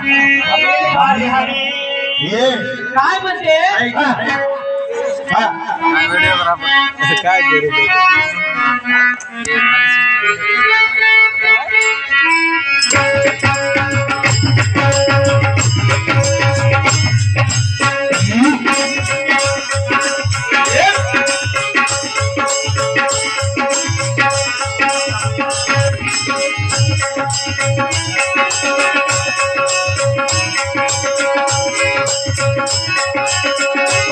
हरी काय म्हणते. काय करू भाड्या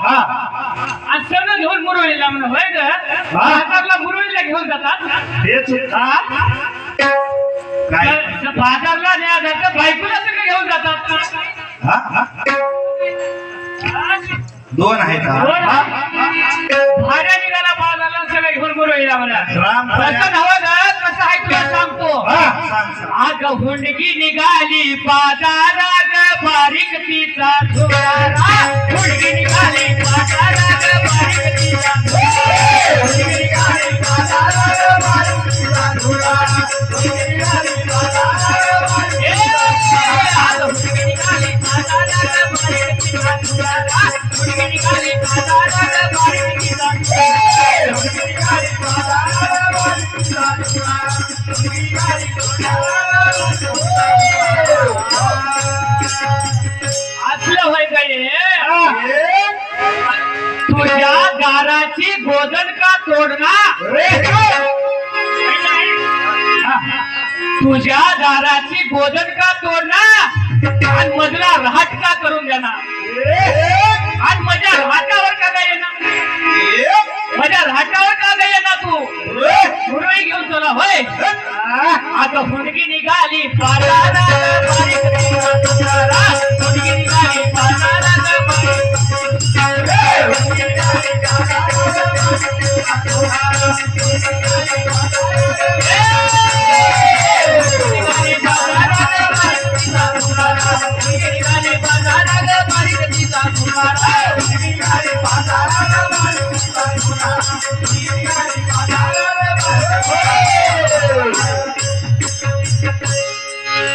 हा. आणि सगळं घेऊन मुरळीला म्हणून होय ग बाजारला मुरळीला घेऊन जातात तेच? काय तर बाजारला न्या जातं बायकोला सगळं घेऊन जातात हा? हा? दोन आहेत दोन हा? भाड्या निघाला बाजारला सगळं घेऊन मुरळीला म्हणा राम कसं नवं ग कसं आहे तुला सांगतो हा, सांग, सांग. आग हुंडकी निघाली बाजारात बारीक तिचा झुगारा मुलगी निघाली बाजारा बारीक तिचा झुगारा. हुंडकी निघाली बाजारा बारीक तिचा झुगारा. गोदन का तोडणार तुझ्या दाराची गोदन का तोडणार आणि मधला राहट का करून देणार? आणि माझ्या राहटावर का काय येणार? माझ्या राहटावर का काय येणार तू?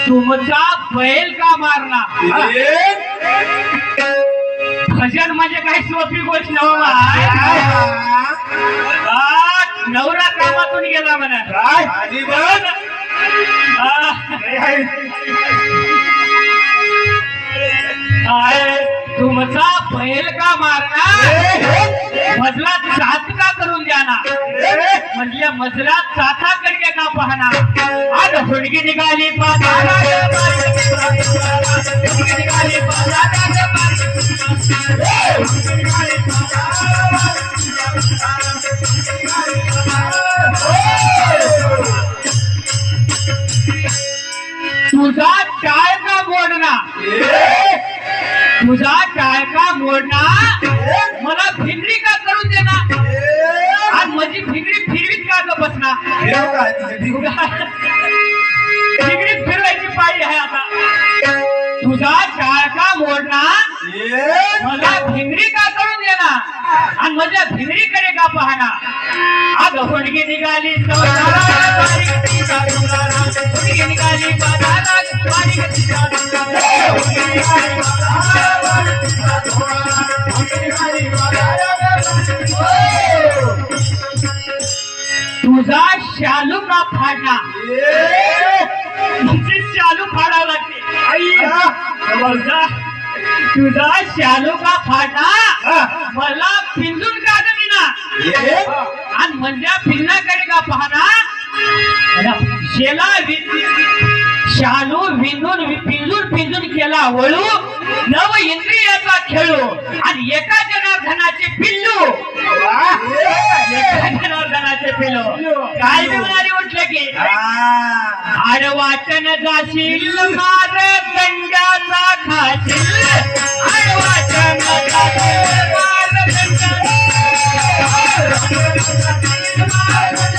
तुमचा बैल का मारला? भजन म्हणजे काही सोपी गोष्ट नव्ह नवरा कामातून गेला म्हणा. काय तुमचा बैल का मारला मजला साथ का करून द्याना म्हणजे मजला साथा कडके का पाहणार? आज हुडगी निघाली निघाली तुझा टाळ का मोडना तुझा टाळ का मोडना मला भिंगरी का करून देना आज माझी भिंगरी फिरवीत का ग बसना भिंगरी फिरवायची पाळी आहे आता. तुझा टाळ का मोडना मला भिंगरी का करून देणार? आणि माझ्या भिंगरीकडे का पाहणार? आज. हुडगी निघाली तुझा शालू का फाडला? तुझी शालू फाडावं लागते. तुझा तुझा शालू का फाडला? मला पिंजून का ना आणि म्हणल्या पिल्लाकडे का पाहना शेला शालू विंजून पिंजून पिंजून केला वळू. नव इंद्रियाचा खेळू. आणि एका जनार्दनाचे पिल्लू. एका जनार्दनाचे पिल्लू. काय बी म्हटलं की? हा. वाचन जाशील मार दंडाचा खाशील. आड वाचन जाशील मार दंडाचा